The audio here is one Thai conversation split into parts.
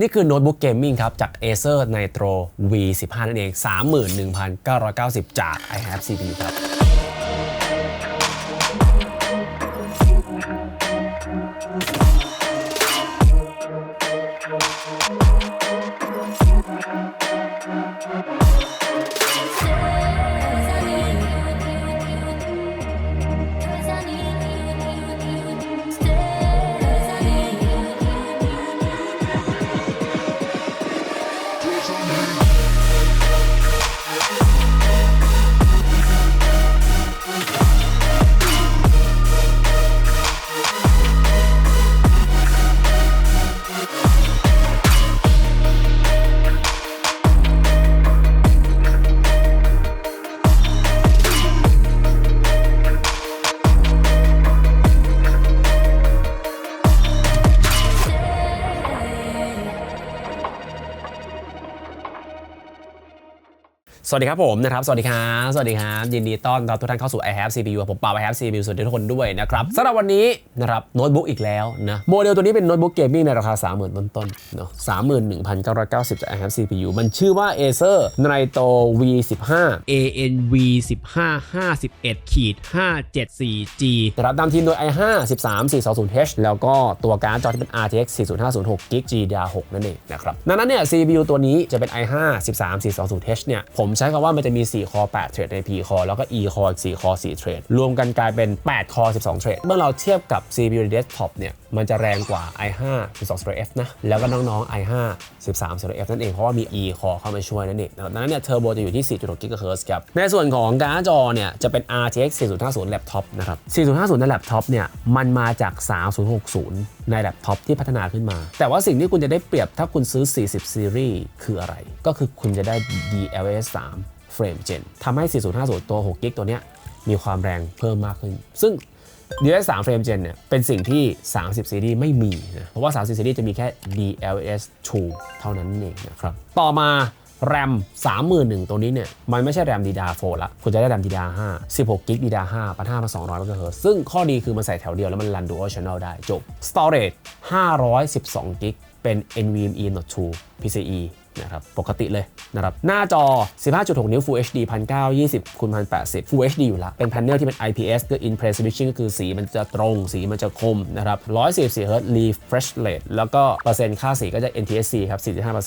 นี่คือโน้ตบุ๊กเกมมิ่งครับ จาก Acer Nitro V15 นั่นเอง 31,990 จาก i have CPU ครับ Cause วัสดีครับผมนะครับ สวัสดีครับ สวัสดีครับ ยินดีต้อนรับทุกท่านเข้าสู่ i have CPU ผมป่า i have CPU สวัสดีทุกคนด้วยนะครับสำหรับวันนี้นะครับโน้ตบุ๊กอีกแล้วนะโมเดลตัวนี้เป็นโน้ตบุ๊กเกมมิ่งในราคา 30,000 ต้นๆเนาะ31,990จาก i have CPU มันชื่อว่า Acer Nitro V15 ANV 15 51ขีด 574G นะครับนำทีมโดย i5 13420H แล้วก็ตัวการ์ดจอที่เป็น RTX 4050 6 g b GDDR6 นั่นเองนะครับดังนั้นเนี่ย CPU ตัวนี้จะเป็น i5 13420H เนี่ยผมใช้คำว่ามันจะมี 4 คอ 8 เทรดใน P คอแล้วก็ E คออีก4คอ4เทรดรวมกันกลายเป็น 8 คอ 12 เทรดเมื่อเราเทียบกับ CPU Desktop เนี่ย มันจะแรงกว่า i5 12 f นะ แล้วก็น้องๆ i5 13 f นั่นเอง เพราะว่ามี E คอเข้ามาช่วยนั่นเองดังนั้นเนี่ยเทอร์โบจะอยู่ที่ 4.6 GHz ครับ ในส่วนของการ์ดจอเนี่ยจะเป็น RTX 4050 Laptop นะครับ 4050 ใน Laptop เนี่ยมันมาจาก 3060 ในแล็ปท็อปที่พัฒนาขึ้นมา แต่ว่าสิ่งที่คุณจะได้เปรียบถ้าคุณซื้อ 40ซีรีส์คืออะไร ก็คือคุณจะได้ DLSS 3 Frame Gen ทำให้ 4050 ตัว6กิกตัวเนี้ยมีความแรงเพิ่มมากขึ้น ซึ่ง DLSS 3 Frame Gen เนี่ยเป็นสิ่งที่ 30 ซีรีส์ไม่มีนะเพราะว่า 30 ซีรีส์จะมีแค่ DLSS 2 เท่านั้นเองนะครับ ต่อมาแรม31,000 ตัวนี้เนี่ย มันไม่ใช่แรม DDR4 ละ คุณจะได้แรม DDR5 16กิก DDR5 ปัน5มา200 MHz ซึ่งข้อดีคือมันใส่แถวเดียวแล้วมันรัน Dual Channel ได้จบ Storage 512กิก เป็น NVMe Note 2 PCIe นะครับปกติเลยนะครับหน้าจอ 15.6 นิ้ว Full HD 1920คูณ1080 Full HD อยู่ละเป็นแพนเนลที่เป็น IPS คือ In Plane Switching ก็คือสีมันจะตรง สีมันจะคมนะครับ144 Hz Refresh Rate แล้วก็เปอร์เซ็นต์ค่าสีก็จะ NTSC ครับ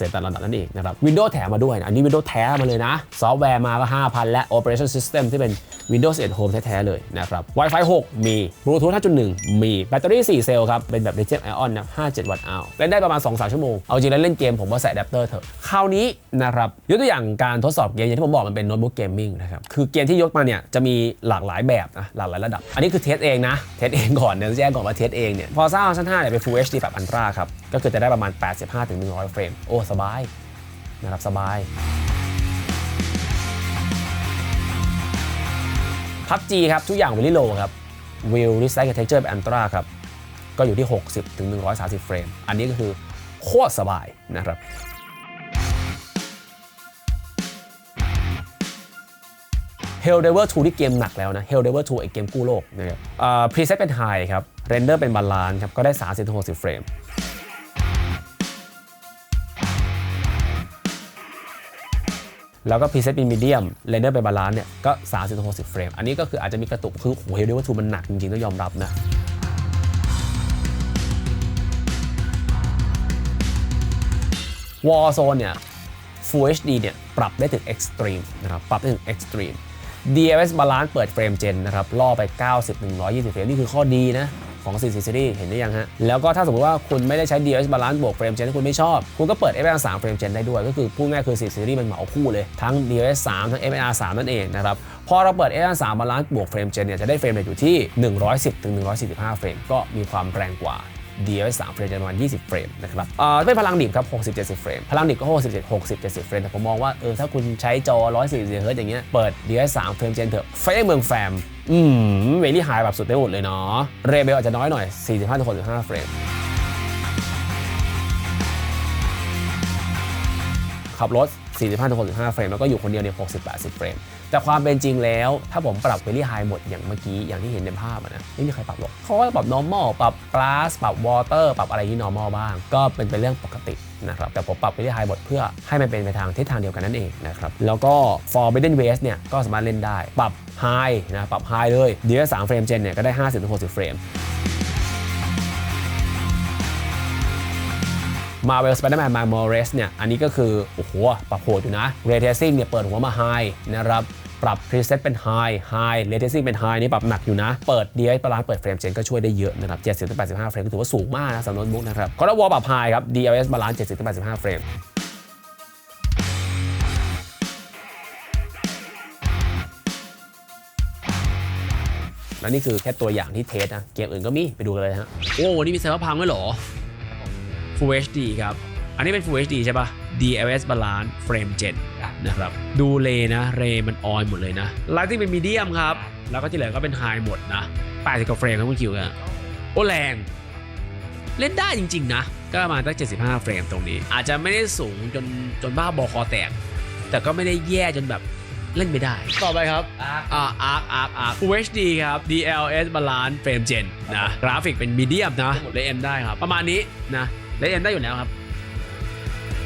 45%ตามลำดับนั่นเองนะครับ Windows แถมมาด้วยนะอันนี้ Windows แท้มาเลยนะ ซอฟต์แวร์มาก็ 5,000 และ Operation System ที่เป็น Windows 11 Home แท้ ๆ เลยนะครับ Wi-Fi 6 มี Bluetooth 5.1 มีแบตเตอรี่ 4 เซลล์ครับ เป็นแบบ Lithium Ion นะ57 วัตต์เอาเล่นได้ประมาณ 2-3 ชั่วโมง เอาจริงแล้วเล่นเกมผมว่าใส่อะแดปเตอร์เถอะคราวนี้นะครับยกตัวอย่างการทดสอบเกมอย่างที่ผมบอกมันเป็นโน้ตบุ๊กเกมมิ่งนะครับคือเกมที่ยกมาเนี่ยจะมีหลากหลายแบบนะหลากหลายระดับ อันนี้คือเทสเองนะเทสเองก่อนเดี๋ยวแจ้งก่อนว่าเทสเองเนี่ยพอซ่าชั้น5เนี่ยเป็น Full HD แบบอันตราครับก็คือจะได้ประมาณ 85-100 เฟรมโอ้สบายนะครับสบายพับจีครับทุกอย่าง very low ครับ Will Resize Texture แบบอันตราครับก็อยู่ที่ 60ถึง130 เฟรม อันนี้ก็คือโคตรสบายนะครับ Hell Diver 2ที่เกมหนักแล้วนะ Hell Diver 2ไอเกมกู้โลกนะครับพรีเซตเป็น High ครับ Render เป็นบาลานซ์ครับก็ได้ 30-60 เฟรมแล้วก็พรีเซตเป็นมีเดียมเรนเดอร์เป็นบาลานซ์เนี่ยก็ 30-60 เฟรม อันนี้ก็คืออาจจะมีกระตุก คือโหเฮลเดอร์ทูมันหนักจริงๆ ต้องยอมรับนะ Warzone เนี่ย Full HD เนี่ย ปรับได้ถึง Extreme นะครับ ปรับได้ถึง Extreme DLS Balance เปิดเฟรมเจนนะครับล่อไป 90 120 เฟรม นี่คือข้อดีนะของ4 Series เห็นได้ยังฮะ แล้วก็ถ้าสมมติว่าคุณไม่ได้ใช้ DLS Balance บวกเฟรมเจนที่คุณไม่ชอบ คุณก็เปิด FSR 3เฟรมเจนได้ด้วย ก็คือพูดง่ายคือ 4 Series มันเหมาคู่เลย ทั้ง DLS 3 ทั้ง FSR 3นั่นเองนะครับ พอเราเปิด FSR 3 Balance บวกเฟรมเจนเนี่ยจะได้เฟรมเรทอยู่ที่ 110-145 เฟรม ก็มีความแรงกว่า DLS 3เฟรมจะประมาณ 20 เฟรมนะครับเอ่อเป็นพลังดิบครับ 60 70 เฟรม พลังดิบก็ 67 60 70 เฟรม แต่ผมมองว่าเออถ้าคุณใช้จอ 140เฮิร์ตซ์อย่างเงี้ย เปิด DLS 3เฟรมเจนเถอะไฟเมืองแฟม อืมเวลี่ไฮแบบสุดได้หมดเลยเนาะ เรเบลอาจจะน้อยหน่อย 45 65 เฟรมขับรถ 45-65 เฟรม แล้วก็อยู่คนเดียวเนี่ย60-80 เฟรม แต่ความเป็นจริงแล้ว ถ้าผมปรับ Very High หมดอย่างเมื่อกี้อย่างที่เห็นในภาพอะนะไม่มีใครปรับหรอกเขาก็ปรับ normal ปรับ glass ปรับ water ปรับอะไรที่ normal บ้าง ก็เป็นเป็นเรื่องปกตินะครับแต่ผมปรับ Very High หมดเพื่อให้มันเป็นไปทางทิศทางเดียวกันนั่นเองนะครับแล้วก็ Forbidden West เนี่ยก็สามารถเล่นได้ ปรับ High นะปรับ High เลย DX3 เฟรม Gen เนี่ยก็ได้ 50-60เฟรม Marvel Spider-Man Miles Morales เนี่ยอันนี้ก็คือ โอ้โห ปรับโหดอยู่นะ Ray Tracing เนี่ยเปิดหัวมา High นะครับปรับ Preset เป็น High High Ray Tracing เป็น High นี่ปรับหนักอยู่นะ เปิด DX บาลานซ์เปิดเฟรมเจนก็ช่วยได้เยอะนะครับ70-85เฟรมก็ถือว่าสูงมากนะสำหรับโน้ตบุ๊กนะครับ c o r e Wall ปรับ High ครับ DLS บาลานซ์70-85เฟรมแล้วนี่คือแค่ตัวอย่างที่เทสนะเกมอื่นก็มีไปดูกันเลยฮะโอ้วันนี้มีไซเบอร์พังด้วยเหรอ Full HD ครับ อันนี้เป็น Full HD ใช่ปะ DLS Balance Frame Gen นะครับ ดูเลนะ เรมันออยหมดเลยนะ Lighting เป็นมีเดียมครับ แล้วก็ที่เหลือก็เป็นไฮหมดนะ80กว่าเฟรมครับคุณคิวกันโอ้แรง เล่นได้จริง ๆ นะ ก็ประมาณตั้ง75 เฟรมตรงนี้ อาจจะไม่ได้สูงจนจนบ้าบอคอแตก แต่ก็ไม่ได้แย่จนแบบเล่นไม่ได้ ต่อไปครับ อ่า Arc Arc Arc Full HD ครับ DLS Balance Frame Gen นะ กราฟิกเป็นมีเดียมนะเลเอ็มได้ครับ ประมาณนี้นะ เลเอ็มได้อยู่แล้วครับ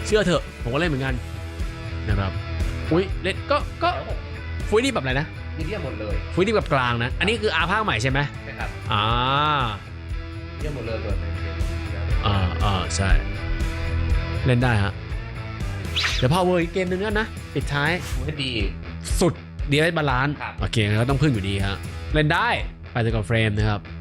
เชื่อเถอะ ผมก็เล่นเหมือนกันนะครับ อุ้ยเล่นก็ก็ฟุยนี่แบบอะไรนะมีเดียมหมดเลยฟุยนี่แบบกลางนะ อันนี้คืออาภาคใหม่ใช่ไหมนะครับอ่ามีเดียมหมดเลยโดยเป็นอ่าอ่าใช่ เล่นได้ฮะเดี๋ยวพาวเวอร์อีกเกมหนึ่งแล้วนะ ปิดท้ายฟูให้ดีสุดดีไบาลานซ์ครับโอเคก็ต้องพึ่งอยู่ดีฮะเล่นได้ไปถึงกับเฟรมนะครับนะ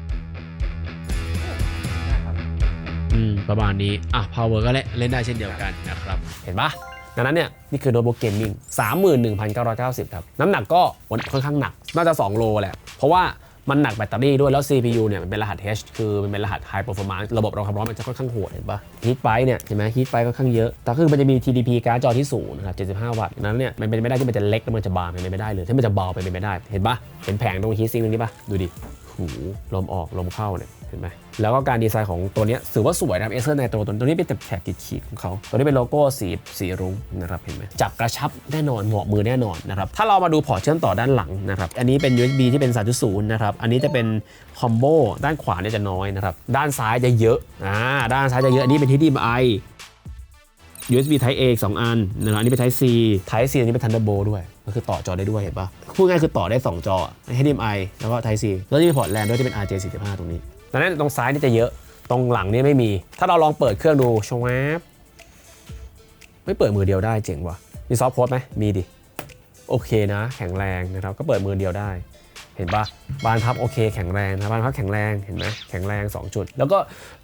ครับ ประมาณนี้ อะ power ก็เล่นได้เช่นเดียวกันนะครับ เห็นปะดังนั้นเนี่ยนี่คือโน้ตบุ๊กเกมมิ่ง31,990 ครับ น้ำหนักก็ค่อนข้างหนัก น่าจะ 2 โลแหละ เพราะว่ามันหนักแบตเตอรี่ด้วยแล้ว CPU เนี่ยมันเป็นรหัส H คือมันเป็นรหัส High Performance ระบบรองความร้อนมันจะค่อนข้างโหดเห็นปะ Heat p i เนี่ยเห็นไหม Heat p i ค่อนข้างเยอะ แต่คือมันจะมี TDP การ์ดจอที่สูงนะครับ 75 วัตต์ดังนั้นเนี่ยมันเป็นไม่ได้ที่มันจะเล็กแล้วมันจะบางเป็นไปไม่ได้เลยถ้ามันจะเบาเป็นไปไม่ได้ เห็นปะเห็นแผงตรง Heat Sink ตรงนี้ปะดูดิ หูลมออกลมเข้าเนี่ยเห็นไหมแล้วก็การดีไซน์ของตัวนี้ถือว่าสวยนะครับเอเซอร์ในตัวตัวนี้เป็นแถบขีดของเขา ตัวนี้เป็นโลโก้สีสีรุ้งนะครับเห็นไหมจับกระชับแน่นอนเหมาะมือแน่นอนนะครับถ้าเรามาดูพอร์ตเชื่อมต่อด้านหลังนะครับอันนี้เป็น USB ที่เป็น 3.0 นะครับ อันนี้จะเป็นคอมโบด้านขวาเนี่ยจะน้อยนะครับด้านซ้ายจะเยอะอ่าด้านซ้ายจะเยอะอันนี้เป็น HDMI USB Type A อีกสองอันนะครับอันนี้เป็น Type C Type C อันนี้เป็น Thunderbolt ด้วย ก็คือต่อจอได้ด้วยเห็นปะพูดง่ายคือต่อได้ 2 จอ HDMI แล้วก็ Type C แล้วจะมีพอร์ตแลนด้วยที่เป็น RJ45 ตรงนี้ดังนั้นตรงซ้ายนี่จะเยอะตรงหลังนี่ไม่มี ถ้าเราลองเปิดเครื่องดูชวบไม่เปิดมือเดียวได้เจ๋งว่ะมีซอฟต์โค้ดไหมมีดิโอเคนะ แข็งแรงนะครับก็เปิดมือเดียวได้ เห็นปะบานพับโอเค แข็งแรงนะบานพับแข็งแรงเห็นไหมแข็งแรง 2 จุด แล้วก็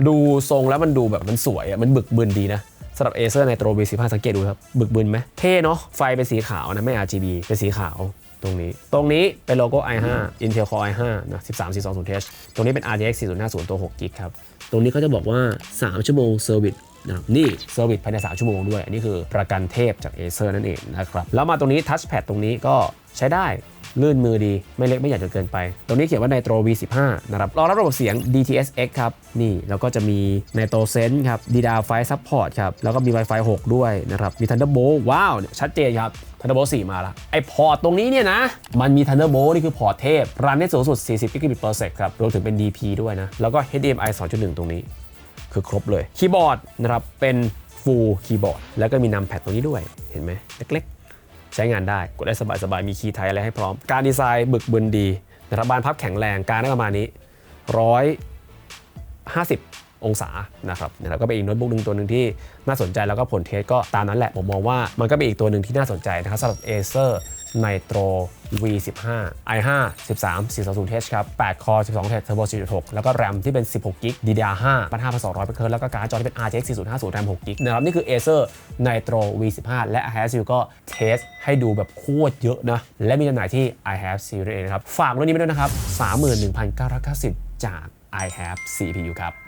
ดูทรงแล้วมันดูแบบมันสวยอะมันบึกบึนดีนะ สำหรับ Acer Nitro V15 สังเกตดูครับ บึกบึนไหมเท่เนาะไฟเป็นสีขาวนะ ไม่ RGB เป็นสีขาวตรงนี้ ตรงนี้เป็นโลโก้ i5 Intel Core i5 นะ 13420H ตรงนี้เป็น RTX 4050 ตัว 6 g b ครับ ตรงนี้เขาจะบอกว่า 3 ชั่วโมงเซอร์วิสนะครับนี่เซอร์วิสภายใน 3 ชั่วโมงด้วย อันนี้คือประกันเทพจาก Acer นั่นเองนะครับ แล้วมาตรงนี้ทัชแพดตรงนี้ก็ใช้ได้ ลื่นมือดีไม่เล็กไม่ใหญ่จนเกินไป ตรงนี้เขียนว่า Nitro V15 นะครับรองรับระบบเสียง DTS:X ครับ นี่ แล้วก็จะมี Nitro Sense ครับ DDR5 Support ครับ แล้วก็มี Wi-Fi 6 ด้วยนะครับ มี Thunderbolt ว้าวเนี่ยชัดเจนครับ Thunderbolt 4 มาละไอพอร์ตตรงนี้เนี่ยนะ มันมี Thunderbolt นี่คือพอร์ตเทพ รันได้สูงสุด 40 g b per sec ครับรวมถึงเป็น DP ด้วยนะแล้วก็ HDMI 2.1 ตรงนี้ คือครบเลยคีย์บอร์ดนะครับเป็น full คีย์บอร์ดแล้วก็มีนัมแพดตรงนี้ด้วยเห็นไหมเล็กๆ ใช้งานได้กดได้สบายๆมีคีย์ไทยอะไรให้พร้อม การดีไซน์บึกบึนดีนะครับบานพับแข็งแรงการได้ประมาณนี้ 150 องศานะครับนะครับก็เป็นอีกโน้ตบุ๊กหนึ่งตัวหนึ่งที่น่าสนใจแล้วก็ผลเทสก็ตามนั้นแหละผมมองว่ามันก็เป็นอีกตัวหนึ่งที่น่าสนใจนะครับสำหรับ Acer Nitro V15 i5 13 420H ครับ8 core 12 thread turbo 4.6 แล้วก็ RAM ที่เป็น 16 GB DDR5 1,500เป็นเคิร์แล้วก็การ์ดจอที่เป็น RTX 4050 RAM 6 GB นะครับ นี่คือ Acer Nitro V15 และ i have ก็เทสให้ดูแบบโคตรเยอะนะ และมีจำหน่ายที่ i have Series นะครับ ฝากเรื่องนี้ไปด้วยนะครับ 31,990 จาก i have CPU ครับ